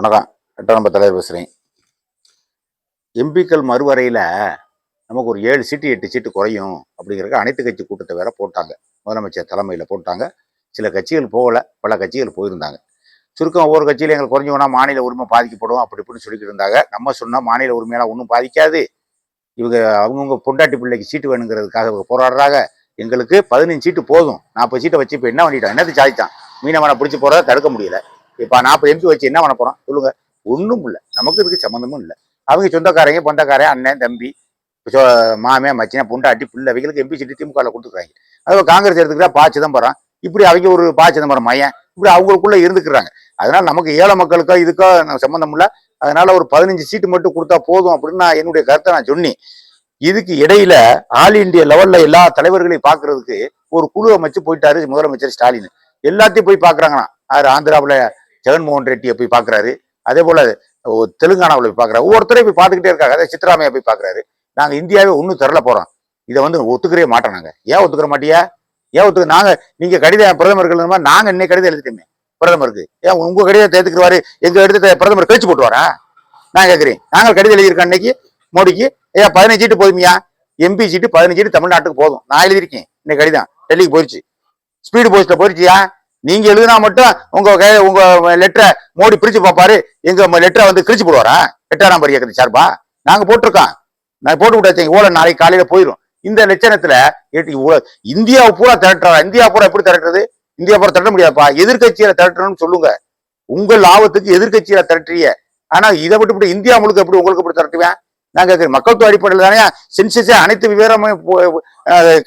வணக்கம். எட்ட நம்ம தலைவர் பேசுகிறேன் எம்பிக்கள் மறுவரையில் நமக்கு ஒரு ஏழு சீட்டு எட்டு சீட்டு குறையும் அப்படிங்கிறக்க அனைத்து கட்சி கூட்டத்தை வேற போட்டாங்க. முதலமைச்சர் தலைமையில் போட்டாங்க. சில கட்சிகள் போகலை. பல கட்சிகள் போயிருந்தாங்க. சுருக்கம் ஒவ்வொரு கட்சியிலும் எங்களுக்கு குறைஞ்சோன்னா மாநில உரிமை பாதிக்கப்படும் அப்படி இப்படின்னு சொல்லிக்கிட்டு இருந்தாங்க. நம்ம சொன்னால் மாநில உரிமையெல்லாம் ஒன்றும் பாதிக்காது. இவங்க அவங்கவுங்க பொண்டாட்டி பிள்ளைக்கு சீட்டு வேணுங்கிறதுக்காக இவங்க போராடுறாங்க. எங்களுக்கு பதினஞ்சு சீட்டு போதும். நாற்பது சீட்டை வச்சு இப்போ என்ன பண்ணிட்டோம்? என்னது சாதித்தான் மீனவனை பிடிச்சி போகிறத தடுக்க முடியல. இப்போ நாற்பது எம்பி வச்சு என்ன பண்ண போகிறோம் சொல்லுங்க. ஒன்றும் இல்லை. நமக்கு இதுக்கு சம்மந்தமும் இல்லை. அவங்க சொந்தக்காரங்க பொந்தக்காரன் அண்ணன் தம்பி சொ- மாமே மச்சினா பொண்டாட்டி பிள்ளை அவங்களுக்கு எம்பி சீட்டு திமுகவில் கொடுத்துருக்காங்க. அதுவும் காங்கிரஸ் எடுத்துக்கிட்டா பா சிதம்பரம் இப்படி அவங்க ஒரு பா சிதம்பரம் மையன். இப்படி அவங்களுக்குள்ளே இருந்துக்கிறாங்க. அதனால நமக்கு ஏழை மக்களுக்கோ இதுக்கோ சம்மந்தம் இல்லை. அதனால ஒரு பதினஞ்சு சீட்டு மட்டும் கொடுத்தா போதும் அப்படின்னு நான் என்னுடைய கருத்தை நான் சொன்னேன். இதுக்கு இடையில ஆல் இண்டியா லெவல்ல எல்லா தலைவர்களையும் பார்க்கறதுக்கு ஒரு குழு அமைச்சு போயிட்டாரு முதலமைச்சர் ஸ்டாலின். எல்லாத்தையும் போய் பார்க்கறாங்களாம் யார் ஆந்திராவில் ஜெகன்மோகன் ரெட்டியை போய் பார்க்குறாரு. அதே போல் தெலுங்கானாவில் போய் பார்க்குறாரு. ஒவ்வொருத்தரையும் போய் பார்த்துக்கிட்டே இருக்காங்க. அதே சித்தராமையா போய் பார்க்கறாரு. நாங்கள் இந்தியாவே ஒன்றும் தரல போகிறோம் இதை வந்து ஒத்துக்கவே மாட்டோம் நாங்கள் ஏன் ஒத்துக்கிற மாட்டியா? ஏன் ஒத்துக்க நாங்கள் நீங்க கடிதம் பிரதமர்கள் நாங்கள் மாதிரி இன்னைக்கு கடிதம் எழுதிட்டோமே பிரதமருக்கு. ஏன் உங்கள் கடிதத்தை ஏத்துக்குவாரு எங்கள் எடுத்து பிரதமர் கழிச்சு போட்டுவாரா நான் கேட்குறேன். நாங்கள் கடிதம் எழுதியிருக்கோம் அன்னைக்கு மோடிக்கு. ஏன் பதினஞ்சு சீட்டு போதுமியா? எம்பி சீட்டு பதினஞ்சு சீட்டு தமிழ்நாட்டுக்கு போதும். நான் எழுதியிருக்கேன். இன்னைக்கு கடிதம். டெல்லிக்கு போயிடுச்சு ஸ்பீடு போஸ்ட்டில் போயிடுச்சியா நீங்க எழுதினா மட்டும் உங்க கை- உங்க லெட்டரை மோடி பிரிச்சு பார்ப்பாரு. எங்க லெட்டரை வந்து கிழிச்சு போடுவாரா? எட்டாம் நம்பர் இயக்கத்து சார்பா? நாங்க போட்டிருக்கோம். நான் போட்டு விட்டாச்சு ஓலை நாளைக்கு காலையில போயிடும் இந்த லட்சணத்துல இந்தியாவை பூரா திரட்டுறா. இந்தியா பூரா எப்படி திரட்டுறது? இந்தியா பூரா திரட்ட முடியாதுப்பா. எதிர்கட்சியில திரட்டணும்னு சொல்லுங்க. உங்கள் லாபத்துக்கு எதிர்கட்சியில திரட்டுறிய ஆனா இதை விட்டு இந்தியா முழுக்க எப்படி உங்களுக்கு எப்படி திரட்டுவேன்? நாங்க மக்கள் தொகை அடிப்படையில் தானே சென்சஸே அனைத்து விவரமும் போ-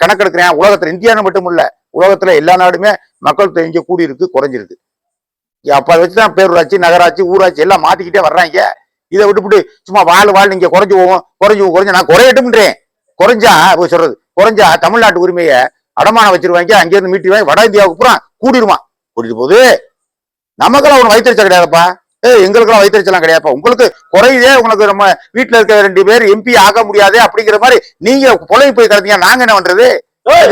கணக்கெடுக்கிறேன். உலகத்துல இந்தியான்னு மட்டும் இல்லை. உலகத்துல எல்லா நாடுமே மக்கள் தொகை இங்க கூடி இருக்கு குறைஞ்சிருக்கு. அப்ப அதை வச்சுதான் பேரூராட்சி நகராட்சி ஊராட்சி எல்லாம் மாத்திக்கிட்டே வர்றாங்க. இதை விட்டுவிட்டு சும்மா வாழ் வாழ் நீங்க குறைஞ்சு போவோம் குறைஞ்சு குறைஞ்சு நான் குறையட்டும்ன்றேன். குறைஞ்சா சொல்றது குறைஞ்சா தமிழ்நாட்டு உரிமையை அடமானம் வச்சிருவாங்க அங்கிருந்து மீட்டிடுவாங்க வட இந்தியாவுக்கு பூரா கூடிடுவான் கூட்டிட்டு போகுது. நமக்கெல்லாம் ஒன்று வைத்தறிச்சல் கிடையாதுப்பா. ஏய் எங்களுக்கெல்லாம் வைத்தறிச்சலாம் கிடையாதுப்பா. உங்களுக்கு குறையுதே உங்களுக்கு நம்ம வீட்டுல இருக்க ரெண்டு பேர் எம்பி ஆக முடியாதே அப்படிங்கிற மாதிரி நீங்க புலவி போய் கிடந்தீங்க நாங்க என்ன பண்றது?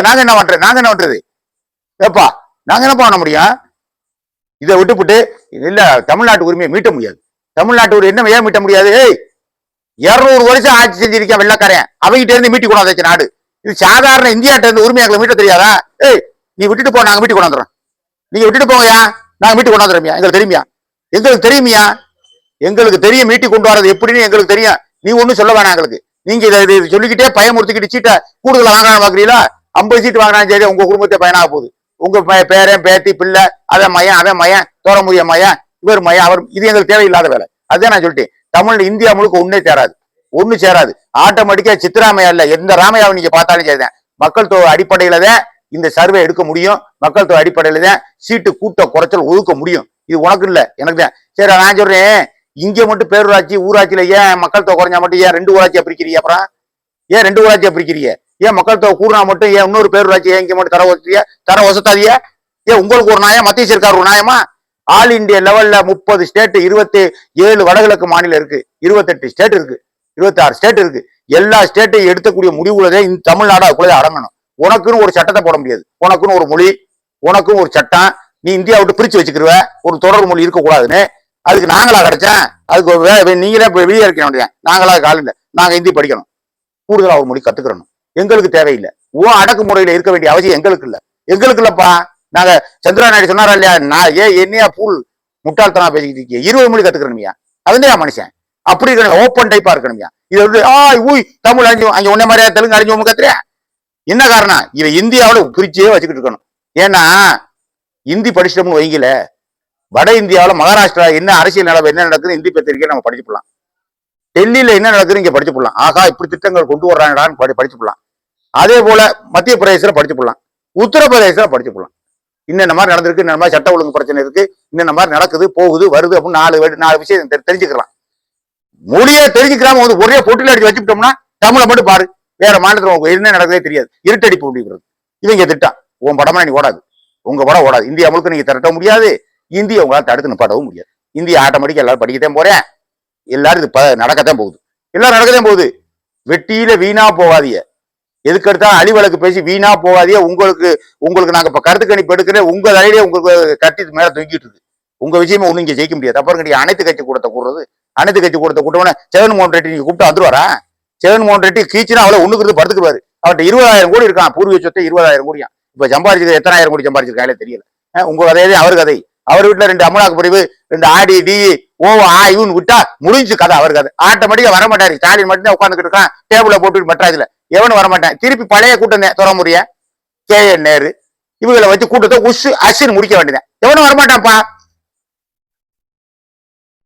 நாங்க என்ன பண்றது? நாங்க என்ன பண்றது? ஏப்பா நாங்க என்ன பண்ண முடியும்? இதை விட்டுப்புட்டு இல்ல தமிழ்நாட்டு உரிமையை மீட்ட முடியாது. தமிழ்நாட்டு உரிமை என்ன ஏன் மீட்ட முடியாது? ஏய் இருநூறு வருஷம் ஆட்சி செஞ்சிருக்கேன் வெள்ளக்காரன்? அவங்கிட்ட இருந்து மீட்டி கொண்டாந்து நாடு. இது சாதாரண இந்தியாட்ட இருந்து உரிமையாக்களை மீட்ட தெரியாதா? ஏய் நீ விட்டுட்டு போ நாங்க மீட்டி கொண்டாந்துறோம் நீங்க விட்டுட்டு போங்கயா நாங்க மீட்டி கொண்டாந்துறோம்யா எங்களுக்கு தெரியுமியா? எங்களுக்கு தெரியுமியா? எங்களுக்கு தெரியும் மீட்டி கொண்டு வரது எப்படின்னு எங்களுக்கு தெரியும். நீ ஒண்ணும் சொல்ல வேணாம் எங்களுக்கு. நீங்க இதை இதை சொல்லிக்கிட்டே பயமுறுத்திக்கிட்டு சீட்டை கூடுதல் வாங்கலாம் பாக்குறீங்களா? ஐம்பது சீட்டு வாங்கினாலும் சரி உங்க குடும்பத்தை பயனாக போகுது. உங்க பேரன் பேத்தி பிள்ளை அவன் மயன் அவன் மயன் தோரமுடிய மயன் இவர் மயன் அவர் இது எங்களுக்கு தேவையில்லாத வேலை. அதுதான் நான் சொல்லிட்டேன். தமிழ் இந்தியா முழுக்க ஒன்றே சேராது. ஒண்ணு சேராது. ஆட்டோமேட்டிக்கா சித்தராமையா இல்ல எந்த ராமையாவை நீங்க பார்த்தாலும் சரிதான் மக்கள் தொகை அடிப்படையில தான் இந்த சர்வே எடுக்க முடியும். மக்கள் தொகை அடிப்படையில தான் சீட்டு கூட்ட குறைச்சல் ஒதுக்க முடியும். இது உனக்கு இல்ல எனக்கு தான். சரி நான் சொல்றேன். இங்க மட்டும் பேரூராட்சி ஊராட்சியில ஏன் மக்கள் தொகை குறைஞ்சா மட்டும் ஏன் ரெண்டு ஊராட்சியா பிரிக்கிறீங்க அப்புறம்? ஏன் ரெண்டு ஊராட்சியா பிரிக்கிறீங்க? ஏன் மக்கள் தொகை கூடுனா மட்டும் ஏன் இன்னொரு பேரூராட்சி ஏன் மட்டும் தர வசதியா தர வசத்தாதியா ஏன் உங்களுக்கு ஒரு நாயம் மத்திய சர்க்கார் ஒரு நாயமா ஆல் இண்டியா லெவல்ல முப்பது ஸ்டேட் இருபத்தி ஏழு வடகிழக்கு மாநிலம் இருக்கு. இருபத்தெட்டு ஸ்டேட் இருக்கு. இருபத்தாறு ஸ்டேட் இருக்கு. எல்லா ஸ்டேட்டையும் எடுக்கக்கூடிய முடிவுகளே இந்த தமிழ்நாடு அதுக்குள்ளே அடங்கணும். உனக்குன்னு ஒரு சட்டத்தை போட முடியாது. உனக்குன்னு ஒரு மொழி உனக்கும் ஒரு சட்டம். நீ இந்தியா விட்டு பிரிச்சு வச்சுக்கிருவ. ஒரு தொடர் மொழி இருக்கக்கூடாதுன்னு. அதுக்கு நாங்களா கிடைச்சேன். அதுக்கு நீங்களே வெளியே இருக்க வேண்டியது நாங்களா காலையில் நாங்கள் ஹிந்தி படிக்கணும். கூடுதலாக ஒரு மொழி கற்றுக்கிறணும் எங்களுக்கு தேவையில்லை. ஓ அடக்குமுறையில இருக்க வேண்டிய அவசியம் எங்களுக்கு இல்ல. எங்களுக்கு இல்லப்பா. நாங்க சந்திரா நாயுடு சொன்னாரா இல்லையா? நான் ஏன் என்னையா பூல் முட்டாள்தனா பேசிக்கிட்டு இருக்கீங்க. இருபது மொழி கத்துக்கணுமியா. அதுதான் மனுஷன். அப்படி இருக்கணும் ஓப்பன் டைப்பா இருக்கணுமியா. இது வந்து ஆ ஊய் தமிழ் அஞ்சு அங்க உன்ன மாதிரியா தெலுங்கு அழிஞ்சு கத்துறியா? என்ன காரணம்? இவன் இந்தியாவோட பிரிச்சே வச்சுக்கிட்டு இருக்கணும். ஏன்னா இந்தி படிச்சிட்டோம்னு வைங்கல வட இந்தியாவில் மகாராஷ்டிரா என்ன அரசியல் நிலவு என்ன நடக்குது இந்தி பத்திரிக்கை நம்ம படிச்சுக்கலாம் டெல்லியில என்ன நடக்குது இங்க படிச்சு போடலாம். ஆகா இப்படி திட்டங்கள் கொண்டு வர்றாங்கடான்னு படி படிச்சு போடலாம். அதே போல மத்திய பிரதேசத்துல படிச்சு போடலாம். உத்தரப்பிரதேசத்தில் படிச்சு போடலாம். இன்னென்ன மாதிரி நடந்திருக்கு இந்த மாதிரி சட்ட ஒழுங்கு பிரச்சனை இருக்கு இன்னென்ன மாதிரி நடக்குது போகுது வருது அப்படின்னு நாலு நாலு விஷயம் தெரிஞ்சுக்கலாம். மொழியை தெரிஞ்சுக்கிறாம வந்து ஒரே பொட்டில அடிச்சு வச்சுக்கிட்டோம்னா தமிழை மட்டும் பாரு. வேற மாநிலத்தில் என்ன நடக்குதே தெரியாது. இருட்டடிப்பு முடிவுறது இவங்க திட்டம் உன் படமா நீ ஓடாது. உங்க படம் ஓடாது. இந்தியா முழுக்க நீங்க திரட்ட முடியாது. இந்தியா உங்களால் தடுத்து நிப்பாட்டவும் முடியாது. இந்தியா ஆட்டோமேட்டிக்கா எல்லாரும் படிக்கத்தான் போறேன். எல்லாரும் இது ப- நடக்கத்தான் போகுது. எல்லாரும் நடக்கத்தான் போகுது. வெட்டியில வீணா போகாதீங்க. எதுக்கு அழி வழக்கு பேசி வீணா போகாதே உங்களுக்கு உங்களுக்கு நாங்க இப்ப கருத்து கணிப்பு எடுக்கிறேன். உங்க தலையிலே உங்களுக்கு கட்டி மேல தொங்கிட்டு இருக்கு. உங்க விஷயமா ஒண்ணு இங்க ஜெயிக்க முடியாது. அப்புறம் நீங்க அனைத்து கட்சி கூட்டத்தை கூடுறது அனைத்து கட்சி கூட்டத்தை கூட்டவன ஜெகன்மோகன் ரெட்டி நீங்க கூப்பிட்டு வந்துருவாரா? ஜெகன்மோகன் ரெட்டி கீச்சுனா அவளை ஒண்ணுக்கு படுத்துக்குவாரு. அவர்கிட்ட இருபதாயிரம் கோடி இருக்கான். பூர்வீக சொத்தை இருபதாயிரம் கோடியா? இப்ப எத்தனை எத்தனாயிரம் கோடி சம்பாதிச்சிருக்காங்களே தெரியல. உங்க கதையே அவர் கதை. அவர் வீட்டுல ரெண்டு அமலாக்கு பிரிவு ரெண்டு ஆடி டி ஓ ஆ இவன் விட்டா முடிஞ்சு கதை. அவர் கதை. ஆட்டோமேட்டிக்கா வர மாட்டாரு. ஸ்டாலின் மட்டும் தான் உட்காந்துக்கிட்டு இருக்கான். டேபிள போட்டு மெட்ராஸ்ல எவனும் வரமாட்டான். திருப்பி பழைய கூட்டம் துறமுறைய கே என் நேரு. இவங்களை வச்சு கூட்டத்தை உஷு அசின்னு முடிக்க வேண்டியது எவனும் வரமாட்டான்ப்பா.